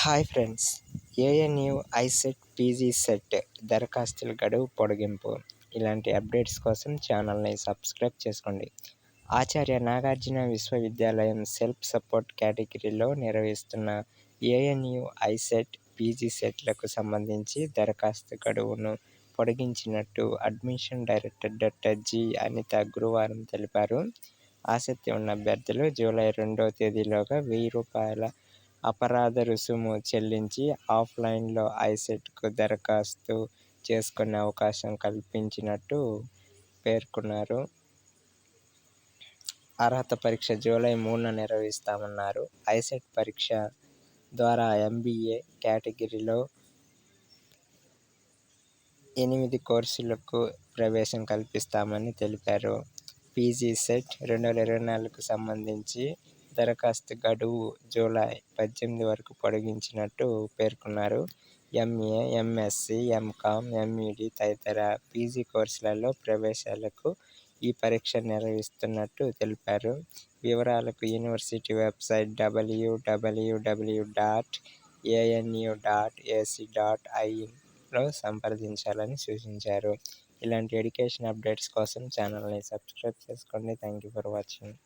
Hi friends. ANU ICET PG CET దరఖాస్తుల గడువు పొడిగింపు. ఇలాంటి అప్డేట్స్ కోసం ఛానల్ని సబ్స్క్రైబ్ చేసుకోండి. ఆచార్య నాగార్జున విశ్వవిద్యాలయం సెల్ఫ్ సపోర్ట్ కేటగిరీలో నిర్వహిస్తున్న ఏఎన్యు ఐసెట్ పీజీ సెట్లకు సంబంధించి దరఖాస్తు గడువును పొడిగించినట్టు admission director doctor G Anitha గురువారం తెలిపారు. ఆసక్తి ఉన్న అభ్యర్థులు జూలై రెండో తేదీలోగా వెయ్యి రూపాయల అపరాధ రుసుము చెల్లించి ఆఫ్లైన్లో ఐసెట్కు దరఖాస్తు చేసుకునే అవకాశం కల్పించినట్టు పేర్కొన్నారు. అర్హత పరీక్ష జూలై మూడున నిర్వహిస్తామన్నారు. ఐసెట్ పరీక్ష ద్వారా ఎంబీఏ కేటగిరీలో ఎనిమిది కోర్సులకు ప్రవేశం కల్పిస్తామని తెలిపారు. పీజీ సెట్ రెండు వేల ఇరవై నాలుగుకు సంబంధించి దరఖాస్తు గడువు జూలై పద్దెనిమిది వరకు పొడిగించినట్టు పేర్కొన్నారు. ఎంఏ ఎంఎస్సి ఎంకామ్ ఎంఈడి తదితర పీజీ కోర్సులలో ప్రవేశాలకు ఈ పరీక్ష నిర్వహిస్తున్నట్టు తెలిపారు. వివరాలకు university website WWW dot ANU dot AC dot ఐలో సంప్రదించాలని సూచించారు. ఇలాంటి ఎడ్యుకేషన్ అప్డేట్స్ కోసం ఛానల్ని సబ్స్క్రైబ్ చేసుకోండి. Thank you for watching.